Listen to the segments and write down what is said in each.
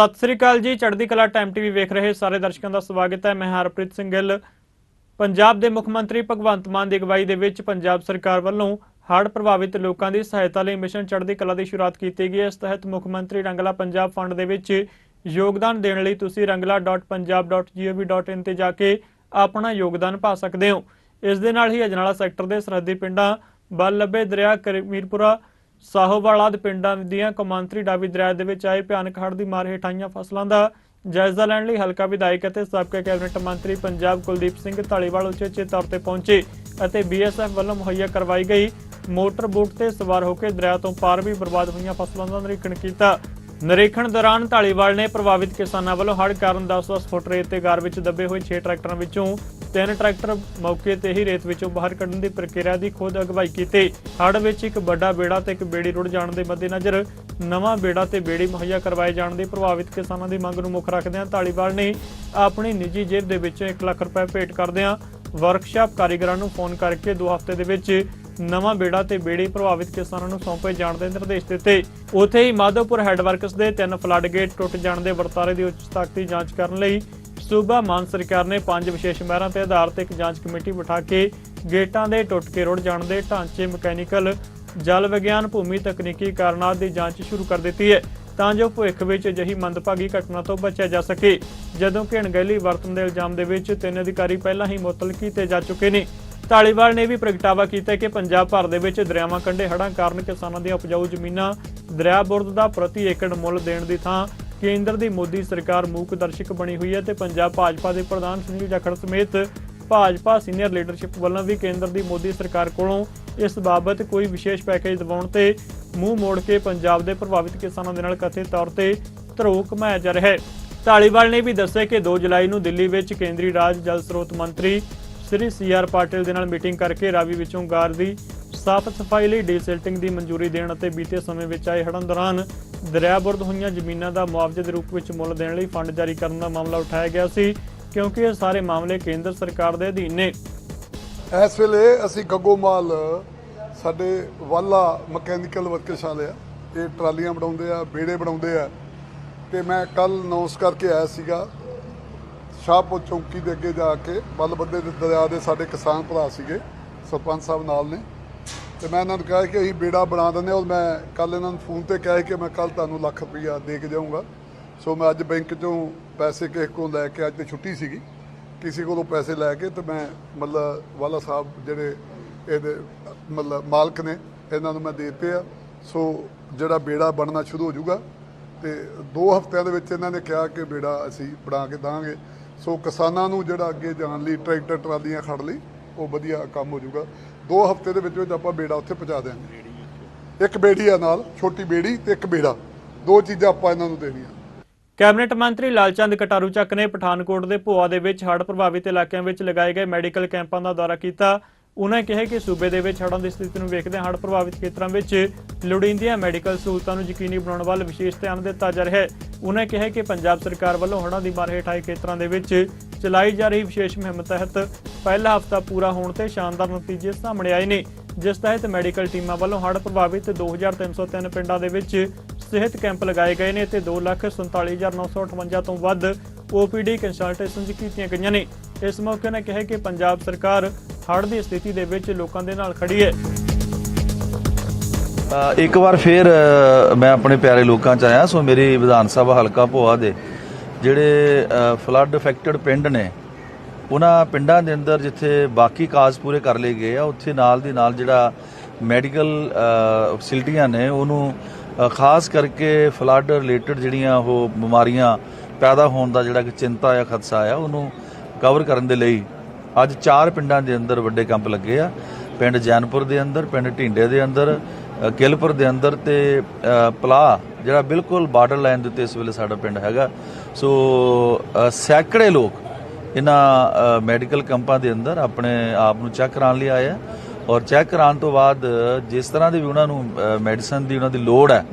ਸਤਿ ਸ੍ਰੀ ਅਕਾਲ ਜੀ, ਚੜ੍ਹਦੀ ਕਲਾ ਟਾਈਮ ਟੀਵੀ ਵੇਖ ਰਹੇ ਸਾਰੇ ਦਰਸ਼ਕਾਂ ਦਾ ਸਵਾਗਤ ਹੈ। ਮੈਂ ਹਰਪ੍ਰੀਤ ਸਿੰਘ ਗਿੱਲ। ਪੰਜਾਬ ਦੇ ਮੁੱਖ ਮੰਤਰੀ ਭਗਵੰਤ ਮਾਨ ਦੀ ਅਗਵਾਈ ਦੇ ਵਿੱਚ ਪੰਜਾਬ ਸਰਕਾਰ ਵੱਲੋਂ ਹੜ੍ਹ ਪ੍ਰਭਾਵਿਤ ਲੋਕਾਂ ਦੀ ਸਹਾਇਤਾ ਲਈ ਮਿਸ਼ਨ ਚੜ੍ਹਦੀ ਕਲਾ ਦੀ ਸ਼ੁਰੂਆਤ ਕੀਤੀ ਗਈ ਹੈ। ਇਸ ਤਹਿਤ ਮੁੱਖ ਮੰਤਰੀ ਰੰਗਲਾ ਪੰਜਾਬ ਫੰਡ ਦੇ ਵਿੱਚ ਯੋਗਦਾਨ ਦੇਣ ਲਈ ਤੁਸੀਂ rangla.punjab.gov.in ਤੇ ਜਾ ਕੇ ਆਪਣਾ ਯੋਗਦਾਨ ਪਾ ਸਕਦੇ ਹੋ। ਇਸ ਦੇ ਨਾਲ ਹੀ ਅਜਨਾਲਾ ਸੈਕਟਰ ਦੇ ਸਰਹੱਦੀ ਪਿੰਡਾਂ ਬਲ ਲੱਭੇ ਦਰਿਆ, ਕਰਮੀਰਪੁਰਾ ਸਾਹੋਵਾਲ ਆਦਿ ਪਿੰਡਾਂ ਦੀਆਂ ਕੌਮਾਂਤਰੀ ਡਾਵੀ ਦਰਿਆ ਦੇ ਵਿੱਚ ਆਏ ਭਿਆਨਕ ਹੜ੍ਹ ਦੀ ਮਾਰ ਹੇਠ ਆਈਆਂ ਫਸਲਾਂ ਦਾ ਜਾਇਜ਼ਾ ਲੈਣ ਲਈ ਹਲਕਾ ਵਿਧਾਇਕ ਅਤੇ ਸਾਬਕਾ ਕੈਬਨਿਟ ਮੰਤਰੀ ਪੰਜਾਬ ਕੁਲਦੀਪ ਸਿੰਘ ਢਾਲੀਵਾਲ ਉਚੇਚੇ ਤੌਰ ਤੇ ਪਹੁੰਚੇ ਅਤੇ ਬੀਐਸਐਫ ਵੱਲੋਂ ਮੁਹੱਈਆ ਕਰਵਾਈ ਗਈ। ਮੋਟਰ ਬੋਟ ਤੇ ਸਵਾਰ ਹੋ ਕੇ ਦਰਿਆ ਤੋਂ ਪਾਰ ਵੀ ਬਰਬਾਦ ਹੋਈਆਂ ਫਸਲਾਂ ਦਾ ਨਿਰੀਖਣ ਕੀਤਾ। ਨਿਰੀਖਣ ਦੌਰਾਨ ਢਾਲੀਵਾਲ ਨੇ ਪ੍ਰਭਾਵਿਤ ਕਿਸਾਨਾਂ ਵੱਲੋਂ ਹੜ੍ਹ ਕਾਰਨ 10-10 ਫੁੱਟ ਰੇਤ ਤੇ ਗਾਰ ਵਿੱਚ ਦੱਬੇ ਹੋਏ 6 ਟਰੈਕਟਰਾਂ ਵਿੱਚੋਂ ਤਿੰਨ ਟਰੈਕਟਰ ਮੌਕੇ ਤੇ ਹੀ ਰੇਤ ਵਿੱਚੋਂ ਬਾਹਰ ਕੱਢਣ ਦੀ ਪ੍ਰਕਿਰਿਆ ਦੀ ਖੁਦ ਅਗਵਾਈ ਕੀਤੀ। ਹੜ੍ਹ ਵਿੱਚ ਇੱਕ ਵੱਡਾ ਬੇੜਾ ਤੇ ਇੱਕ ਬੇੜੀ ਰੁੜ ਜਾਣ ਦੇ ਮੱਦੇਨਜ਼ਰ ਨਵਾਂ ਬੇੜਾ ਤੇ ਬੇੜੀ ਮੁਹੱਈਆ ਕਰਵਾਏ ਜਾਣ ਦੀ ਪ੍ਰਭਾਵਿਤ ਕਿਸਾਨਾਂ ਦੀ ਮੰਗ ਨੂੰ ਮੁੱਖ ਰੱਖਦਿਆਂ ਢਾਲੀਵਾਲ ਨੇ ਆਪਣੀ ਨਿੱਜੀ ਜੇਬ ਦੇ ਵਿੱਚੋਂ 1 ਲੱਖ ਰੁਪਏ ਭੇਟ ਕਰਦਿਆਂ ਵਰਕਸ਼ਾਪ ਕਾਰੀਗਰਾਂ ਨੂੰ ਫੋਨ ਕਰਕੇ 2 ਹਫ਼ਤੇ ਦੇ ਵਿੱਚ ਨਵਾਂ ਬੇੜਾ ਤੇ ਬੇੜੀ ਪ੍ਰਭਾਵਿਤ ਕਿਸਾਨਾਂ ਨੂੰ ਸੌਂਪੇ ਜਾਣ ਦੇ ਨਿਰਦੇਸ਼ ਦਿੱਤੇ। ਉੱਥੇ ਹੀ ਮਾਧੋਪੁਰ ਹੈੱਡਵਰਕਸ ਦੇ ਤਿੰਨ ਫਲੱਡ ਗੇਟ ਟੁੱਟ ਜਾਣ ਦੇ ਵਰਤਾਰੇ ਦੀ ਉੱਚ ਤੱਕ ਦੀ ਜਾਂਚ ਕਰਨ ਲਈ ਸੂਬਾ ਮਾਨ ਸਰਕਾਰ ਨੇ ਪੰਜ ਵਿਸ਼ੇਸ਼ ਮਹਿਰਾਂ ਤੇ ਆਧਾਰਿਤ ਇੱਕ ਜਾਂਚ ਕਮੇਟੀ ਬਿਠਾ ਕੇ ਗੇਟਾਂ ਦੇ ਟੁੱਟ ਕੇ ਰੁੜ ਜਾਣ ਦੇ ਢਾਂਚੇ ਮਕੈਨੀਕਲ, ਜਲ ਵਿਗਿਆਨ, ਭੂਮੀ ਤਕਨੀਕੀ ਕਾਰਨਾਂ ਦੀ ਜਾਂਚ ਸ਼ੁਰੂ ਕਰ ਦਿੱਤੀ ਹੈ। ਤਾਂ ਜੋ ਭਵਿੱਖ ਵਿੱਚ ਅਜਿਹੀ ਮੰਦਭਾਗੀ ਘਟਨਾ ਤੋਂ ਬਚਿਆ ਜਾ ਸਕੇ। ਜਦੋਂ ਕਿ ਅਣਗਹਿਲੀ ਵਰਤਨ ਦੇ ਇਲਜ਼ਾਮ ਦੇ ਵਿੱਚ ਤਿੰਨ ਅਧਿਕਾਰੀ ਪਹਿਲਾਂ ਹੀ ਮੁਅੱਤਲ ਕੀਤੇ ਜਾ ਚੁੱਕੇ ਨੇ। ਢਾਲੀਵਾਲ ਨੇ ਵੀ ਪ੍ਰਗਟਾਵਾ ਕੀਤਾ ਕਿ ਪੰਜਾਬ ਭਰ ਦੇ ਵਿੱਚ ਦਰਿਆਵਾਂ ਕੰਢੇ ਹੜ੍ਹਾਂ ਕਾਰਨ ਕਿਸਾਨਾਂ ਦੀਆਂ ਉਪਜਾਊ ਜ਼ਮੀਨਾਂ ਦਰਿਆ ਬੁਰਦ ਦਾ ਪ੍ਰਤੀ ਏਕੜ ਮੁੱਲ ਦੇਣ ਦੀ ਥਾਂ ਕੇਂਦਰ ਦੀ ਮੋਦੀ ਸਰਕਾਰ ਮੂਕ ਦਰਸ਼ਕ ਬਣੀ ਹੋਈ ਹੈ ਤੇ ਪੰਜਾਬ ਭਾਜਪਾ ਦੇ ਪ੍ਰਧਾਨ ਸੁਨੀਲ ਜਾਖੜ ਸਮੇਤ ਭਾਜਪਾ ਸੀਨੀਅਰ ਲੀਡਰਸ਼ਿਪ ਵੱਲੋਂ ਵੀ ਕੇਂਦਰ ਦੀ ਮੋਦੀ ਸਰਕਾਰ ਕੋਲੋਂ ਇਸ ਬਾਬਤ ਕੋਈ ਵਿਸ਼ੇਸ਼ ਪੈਕੇਜ ਦਿਵਾਉਣ ਤੇ ਮੂੰਹ ਮੋੜ ਕੇ ਪੰਜਾਬ ਦੇ ਪ੍ਰਭਾਵਿਤ ਕਿਸਾਨਾਂ ਦੇ ਨਾਲ ਕਥਿਤ ਤੌਰ ਤੇ ਧਰੋਹ ਕਮਾਇਆ ਜਾ ਰਿਹਾ ਹੈ। ਢਾਲੀਵਾਲ ਨੇ ਵੀ ਦੱਸਿਆ ਕਿ 2 ਜੁਲਾਈ ਨੂੰ ਦਿੱਲੀ ਵਿੱਚ ਕੇਂਦਰੀ ਰਾਜ ਜਲ ਸਰੋਤ ਮੰਤਰੀ ਸ੍ਰੀ ਸੀ ਆਰ ਪਾਟਿਲ ਦੇ ਨਾਲ ਮੀਟਿੰਗ ਕਰਕੇ ਰਾਵੀ ਵਿੱਚੋਂ ਗਾਰ ਦੀ ਸਾਫ਼ ਸਫ਼ਾਈ ਲਈ ਡੀਸਿਲਟਿੰਗ ਦੀ ਮਨਜ਼ੂਰੀ ਦੇਣ ਅਤੇ ਬੀਤੇ ਸਮੇਂ ਵਿੱਚ ਆਏ ਹੜਨ ਦੌਰਾਨ ਦਰਿਆ ਬੁਰਦ ਹੋਈਆਂ ਜ਼ਮੀਨਾਂ ਦਾ ਮੁਆਵਜ਼ੇ ਦੇ ਰੂਪ ਵਿੱਚ ਮੁੱਲ ਦੇਣ ਲਈ ਫੰਡ ਜਾਰੀ ਕਰਨ ਦਾ ਮਾਮਲਾ ਉਠਾਇਆ ਗਿਆ ਸੀ, ਕਿਉਂਕਿ ਇਹ ਸਾਰੇ ਮਾਮਲੇ ਕੇਂਦਰ ਸਰਕਾਰ ਦੇ ਅਧੀਨ ਨੇ। ਇਸ ਵੇਲੇ ਅਸੀਂ ਗੱਗੋਮਾਲ ਸਾਡੇ ਵਾਲਾ ਮਕੈਨੀਕਲ ਵਰਕਸ਼ਾਲਾ ਆ। ਇਹ ਟਰਾਲੀਆਂ ਬਣਾਉਂਦੇ ਆ ਬੇੜੇ ਬਣਾਉਂਦੇ ਆ। ਤੇ ਮੈਂ ਕੱਲ ਅਨਾਉਂਸ ਕਰਕੇ ਆਇਆ ਸੀਗਾ, ਸ਼ਾਹਪੁਰ ਚੌਂਕੀ ਦੇ ਅੱਗੇ ਜਾ ਕੇ, ਬੱਲਬੱਦੇ ਦੇ ਦਰਿਆ ਦੇ ਸਾਡੇ ਕਿਸਾਨ ਭਰਾ ਸੀਗੇ, ਸਰਪੰਚ ਸਾਹਿਬ ਨਾਲ ਨੇ। ਤੇ ਮੈਂ ਇਹਨਾਂ ਨੂੰ ਕਿਹਾ ਕਿ ਅਸੀਂ ਬੇੜਾ ਬਣਾ ਦਿੰਦੇ ਹਾਂ ਔਰ ਮੈਂ ਕੱਲ ਇਹਨਾਂ ਨੂੰ ਫੋਨ ਤੇ ਕਿਹਾ ਸੀ ਕਿ ਮੈਂ ਕੱਲ ਤੁਹਾਨੂੰ ਲੱਖ ਰੁਪਈਆ ਦੇ ਕੇ ਜਾਊਂਗਾ। ਸੋ ਮੈਂ ਅੱਜ ਬੈਂਕ ਚੋਂ ਪੈਸੇ ਕਿਸੇ ਕੋਲ ਲੈ ਕੇ ਅੱਜ ਤੇ ਛੁੱਟੀ ਸੀਗੀ। ਕਿਸੇ ਕੋਲੋਂ ਪੈਸੇ ਲੈ ਕੇ ਤੇ ਮੈਂ ਮਤਲਬ ਵਾਲਾ ਸਾਹਿਬ ਜਿਹੜੇ ਇਹਦੇ ਮਤਲਬ ਮਾਲਕ ਨੇ, ਇਹਨਾਂ ਨੂੰ ਮੈਂ ਦੇਤੇ ਆ। ਸੋ ਜਿਹੜਾ ਬੇੜਾ ਬਣਨਾ ਸ਼ੁਰੂ ਹੋ ਜਾਊਗਾ ਤੇ 2 ਹਫ਼ਤਿਆਂ ਦੇ ਵਿੱਚ ਇਹਨਾਂ ਨੇ ਕਿਹਾ ਕਿ ਬੇੜਾ ਅਸੀਂ ਬਣਾ ਕੇ ਦਾਂਗੇ। ਸੋ ਕਿਸਾਨਾਂ ਨੂੰ ਜਿਹੜਾ ਅੱਗੇ ਜਾਣ ਲਈ ਟਰੈਕਟਰ, ਟਰਾਲੀਆਂ ਖੜ ਲਈ ਉਹ ਵਧੀਆ ਕੰਮ ਹੋ ਜਾਊਗਾ। 2 ਹਫ਼ਤੇ ਦੇ ਵਿੱਚ ਵਿੱਚ ਆਪਾਂ ਬੇੜਾ ਉੱਥੇ ਪਹੁੰਚਾ ਦਿਆਂਗੇ। ਇੱਕ ਬੇੜੀ ਆ ਨਾਲ, ਛੋਟੀ ਬੇੜੀ ਤੇ ਇੱਕ ਬੇੜਾ। ਦੋ ਚੀਜ਼ਾਂ ਆਪਾਂ ਇਹਨਾਂ ਨੂੰ ਦੇਣੀਆਂ। ਕੈਬਨਿਟ ਮੰਤਰੀ ਲਾਲਚੰਦ ਕਟਾਰੂ ਚੱਕ ਨੇ ਪਠਾਨਕੋਟ ਦੇ ਭੋਆ ਦੇ ਵਿੱਚ ਹੜ੍ਹ ਪ੍ਰਭਾਵਿਤ ਇਲਾਕਿਆਂ ਵਿੱਚ ਲਗਾਏ ਗਏ ਮੈਡੀਕਲ ਕੈਂਪਾਂ ਦਾ ਦੌਰਾ ਕੀਤਾ। ਉਹਨਾਂ ਕਿਹਾ ਕਿ ਸੂਬੇ ਦੇ ਵਿੱਚ ਹੜ੍ਹਾਂ ਦੀ ਸਥਿਤੀ ਨੂੰ ਵੇਖਦਿਆਂ ਹੜ੍ਹ ਪ੍ਰਭਾਵਿਤ ਖੇਤਰਾਂ ਵਿੱਚ ਲੋੜੀਂਦੀਆਂ ਮੈਡੀਕਲ ਸਹੂਲਤਾਂ ਨੂੰ ਯਕੀਨੀ ਬਣਾਉਣ ਵੱਲ ਵਿਸ਼ੇਸ਼ ਧਿਆਨ ਦਿੱਤਾ ਜਾ ਰਿਹਾ ਹੈ। ਉਹਨਾਂ ਕਿਹਾ ਕਿ ਪੰਜਾਬ ਸਰਕਾਰ ਵੱਲੋਂ ਹੜ੍ਹਾਂ ਦੀ ਮਾਰ ਹੇਠ ਆਏ ਖੇਤਰਾਂ ਦੇ ਵਿੱਚ ਚਲਾਈ ਜਾ ਰਹੀ ਵਿਸ਼ੇਸ਼ ਮੁਹਿੰਮ ਤਹਿਤ ਪਹਿਲਾ ਹਫ਼ਤਾ ਪੂਰਾ ਹੋਣ ਤੇ ਸ਼ਾਨਦਾਰ ਨਤੀਜੇ ਸਾਹਮਣੇ ਆਏ ਨੇ, ਜਿਸ ਤਹਿਤ ਮੈਡੀਕਲ ਟੀਮਾਂ ਵੱਲੋਂ ਹੜ੍ਹ ਪ੍ਰਭਾਵਿਤ 2303 ਪਿੰਡਾਂ ਦੇ ਵਿੱਚ ਸਿਹਤ ਕੈਂਪ ਲਗਾਏ ਗਏ ਨੇ ਤੇ 247958 ਤੋਂ ਵੱਧ OPD ਕੰਸਲਟੇਸ਼ਨਸ ਕੀਤੀਆਂ ਗਈਆਂ ਨੇ। ਇਸ ਮੌਕੇ ਨੇ ਕਿਹਾ ਕਿ ਪੰਜਾਬ ਸਰਕਾਰ ਹੜ੍ਹ ਦੀ ਸਥਿਤੀ ਦੇ ਵਿੱਚ ਲੋਕਾਂ ਦੇ ਨਾਲ ਖੜੀ ਹੈ। ਇੱਕ ਵਾਰ ਫੇਰ ਮੈਂ ਆਪਣੇ ਪਿਆਰੇ ਲੋਕਾਂ ਚ ਆਇਆ, ਸੋ ਮੇਰੀ ਵਿਧਾਨ ਸਭਾ ਹਲਕਾ ਭੋਆ ਦੇ, ਜਿਹੜੇ ਫਲੱਡ ਅਫੈਕਟਡ ਪਿੰਡ ਨੇ ਉਹਨਾਂ ਪਿੰਡਾਂ ਦੇ ਅੰਦਰ ਜਿੱਥੇ ਬਾਕੀ ਕਾਜ਼ ਪੂਰੇ ਕਰ ਲਏ ਗਏ ਆ ਉੱਥੇ ਨਾਲ ਦੀ ਨਾਲ ਜਿਹੜਾ ਮੈਡੀਕਲ ਫੈਸਿਲਿਟੀਆਂ ਨੇ ਉਹਨੂੰ ਖਾਸ ਕਰਕੇ ਫਲੱਡ ਰਿਲੇਟਡ ਜਿਹੜੀਆਂ ਉਹ ਬਿਮਾਰੀਆਂ ਪੈਦਾ ਹੋਣ ਦਾ ਜਿਹੜਾ ਕਿ ਚਿੰਤਾ ਆ ਖਦਸ਼ਾ ਆ ਉਹਨੂੰ ਕਵਰ ਕਰਨ ਦੇ ਲਈ ਅੱਜ ਚਾਰ ਪਿੰਡਾਂ ਦੇ ਅੰਦਰ ਵੱਡੇ ਕੈਂਪ ਲੱਗੇ ਆ। ਪਿੰਡ ਜੈਨਪੁਰ ਦੇ ਅੰਦਰ ਪਿੰਡ ਢਿੰਡੇ ਦੇ ਅੰਦਰ ਅ, ਕਿਲਪੁਰ ਦੇ ਅੰਦਰ ਤੇ ਅ, ਪਲਾਹ ਜਿਹੜਾ ਬਿਲਕੁਲ ਬਾਰਡਰ ਲਾਈਨ ਦੇ ਉੱਤੇ ਇਸ ਵੇਲੇ ਸਾਡਾ ਪਿੰਡ ਹੈਗਾ। ਸੋ ਸੈਂਕੜੇ ਲੋਕ ਇਹਨਾਂ ਮੈਡੀਕਲ ਕੈਂਪਾਂ ਦੇ ਅੰਦਰ ਆਪਣੇ ਆਪ ਨੂੰ ਚੈੱਕ ਕਰਾਉਣ ਲਈ ਆਏ ਆ। ਔਰ ਚੈੱਕ ਕਰਾਉਣ ਤੋਂ ਬਾਅਦ ਜਿਸ ਤਰ੍ਹਾਂ ਦੇ ਵੀ ਉਹਨਾਂ ਨੂੰ ਮੈਡੀਸਨ ਦੀ ਉਹਨਾਂ ਦੀ ਲੋੜ ਹੈ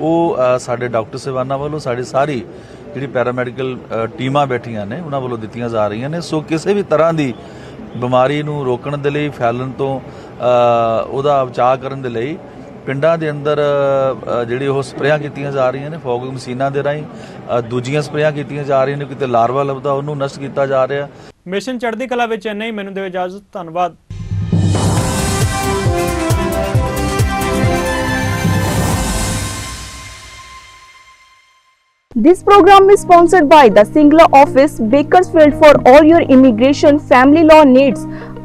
ਉਹ ਸਾਡੇ ਡਾਕਟਰ ਸੇਵਾਨਾ ਵੱਲੋਂ ਸਾਡੀ ਸਾਰੀ ਜਿਹੜੀ ਪੈਰਾਮੈਡੀਕਲ ਅ, ਟੀਮਾਂ ਬੈਠੀਆਂ ਨੇ ਉਹਨਾਂ ਵੱਲੋਂ ਦਿੱਤੀਆਂ ਜਾ ਰਹੀਆਂ ਨੇ। ਸੋ ਕਿਸੇ ਵੀ ਤਰ੍ਹਾਂ ਦੀ ਬਿਮਾਰੀ ਨੂੰ ਰੋਕਣ ਦੇ ਲਈ ਫੈਲਣ ਤੋਂ ਉਹਦਾ ਬਚਾਅ ਕਰਨ ਦੇ ਲਈ ਪਿੰਡਾਂ ਦੇ ਅੰਦਰ ਜਿਹੜੀ ਉਹ ਸਪਰੇਆਂ ਕੀਤੀਆਂ ਜਾ ਰਹੀਆਂ ਨੇ ਫੋਗਿੰਗ ਮਸ਼ੀਨਾਂ ਦੇ ਰਾਹੀਂ ਦੂਜੀਆਂ ਸਪਰੇਆਂ ਕੀਤੀਆਂ ਜਾ ਰਹੀਆਂ ਨੇ ਕਿਤੇ ਲਾਰਵਾ ਲੱਭਦਾ ਉਹਨੂੰ ਨਸ਼ਟ ਕੀਤਾ ਜਾ ਰਿਹਾ ਮਿਸ਼ਨ ਚੜ੍ਹਦੀ ਕਲਾ ਵਿੱਚ ਇੰਨਾ ਹੀ ਮੈਨੂੰ ਦਿਓ ਇਜਾਜ਼ਤ ਧੰਨਵਾਦ This program is sponsored by the Singla office, Bakersfield for all your immigration family law needs.